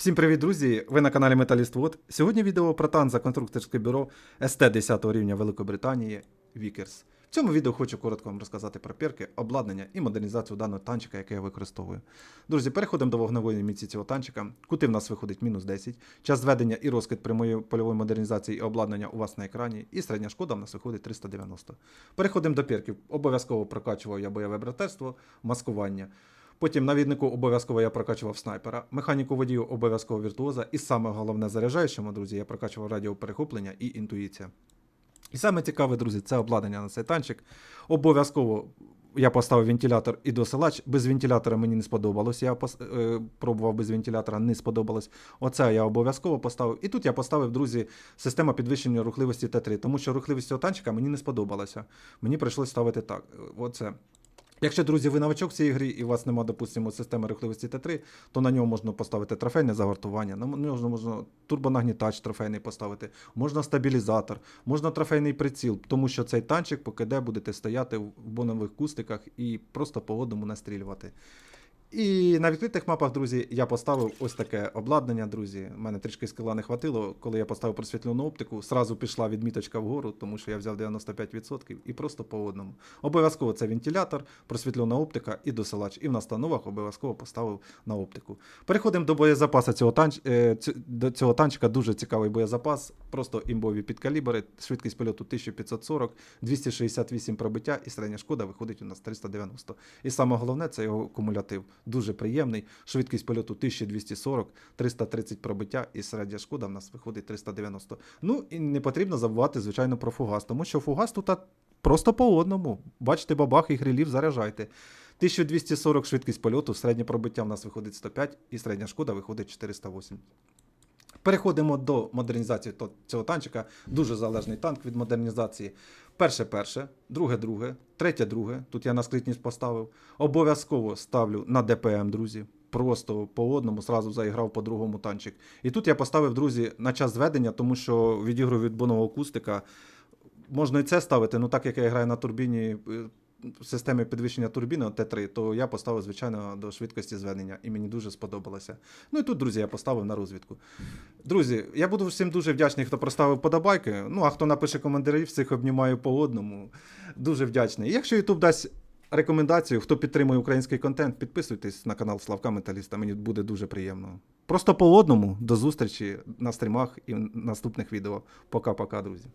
Всім привіт, друзі! Ви на каналі Металіст Вод. Сьогодні відео про танк за конструкторське бюро СТ 10 рівня Великобританії Вікерс. В цьому відео хочу коротко вам розказати про перки, обладнання і модернізацію даного танчика, який я використовую. Друзі, переходимо до вогневої міці цього танчика. Кути в нас виходить мінус 10. Час зведення і розкид прямої польової модернізації і обладнання у вас на екрані. І середня шкода в нас виходить 390. Переходимо до перків. Обов'язково прокачував я бойове братерство, маскування. Потім навіднику обов'язково я прокачував снайпера, механіку водію обов'язково віртуоза, і саме головне заряджаючому, друзі, я прокачував радіоперехоплення і інтуїція. І саме цікаве, друзі, це обладнання на цей танчик. Обов'язково я поставив вентилятор і досилач. Без вентилятора мені не сподобалось. Я пос- е, пробував без вентилятора, не сподобалось. Оце я обов'язково поставив. І тут я поставив, друзі, система підвищення рухливості Т3, тому що рухливість цього танчика мені не сподобалася. Мені прийшлось ставити так. е, Оце. Якщо, друзі, ви новачок в цій грі і у вас нема, допустимо, системи рухливості Т3, то на нього можна поставити трофейне загортування, на нього можна турбонагнітач трофейний поставити, можна стабілізатор, можна трофейний приціл, тому що цей танчик поки де будете стояти в бонових кустиках і просто по водному настрілювати. І на відкритих мапах, друзі, я поставив ось таке обладнання, друзі. У мене трішки скила не хватило. Коли я поставив просвітлену оптику, сразу пішла відміточка вгору, тому що я взяв 95% і просто по одному. Обов'язково це вентилятор, просвітлена оптика і досилач. І в настановах обов'язково поставив на оптику. Переходимо до боєзапасу цього танч... е, до цього танчика. Дуже цікавий боєзапас. Просто імбові підкалібри, швидкість польоту 1540, 268 пробиття і середня шкода виходить у нас 390. І саме головне це його кумулятив. Дуже приємний. Швидкість польоту 1240, 330 пробиття і середня шкода в нас виходить 390. Ну і не потрібно забувати, звичайно, про фугас, тому що фугас тут просто по одному. Бачите, бабах і грилів заряджайте. 1240 швидкість польоту, середнє пробиття в нас виходить 105 і середня шкода виходить 408. Переходимо до модернізації цього танчика. Дуже залежний танк від модернізації. Перше перше, друге друге, третє друге. Тут я на скритність поставив. Обов'язково ставлю на ДПМ, друзі. Просто по одному зразу заіграв по другому танчик. І тут я поставив, друзі, на час зведення, тому що відігрую від бонового акустика. Можна і це ставити, ну так як я граю на турбіні е, в системі підвищення турбіни Т3, то я поставив, звичайно, до швидкості зведення, і мені дуже сподобалося. Ну і тут, друзі, я поставив на розвідку. Друзі, я буду всім дуже вдячний, хто проставив подобайки. Ну, а хто напише коментарі, всіх обнімаю по одному. Дуже вдячний. Якщо YouTube дасть рекомендацію, хто підтримує український контент, підписуйтесь на канал Славка Металіста, мені буде дуже приємно. Просто по одному. До зустрічі на стрімах і наступних відео. Пока-пока, друзі.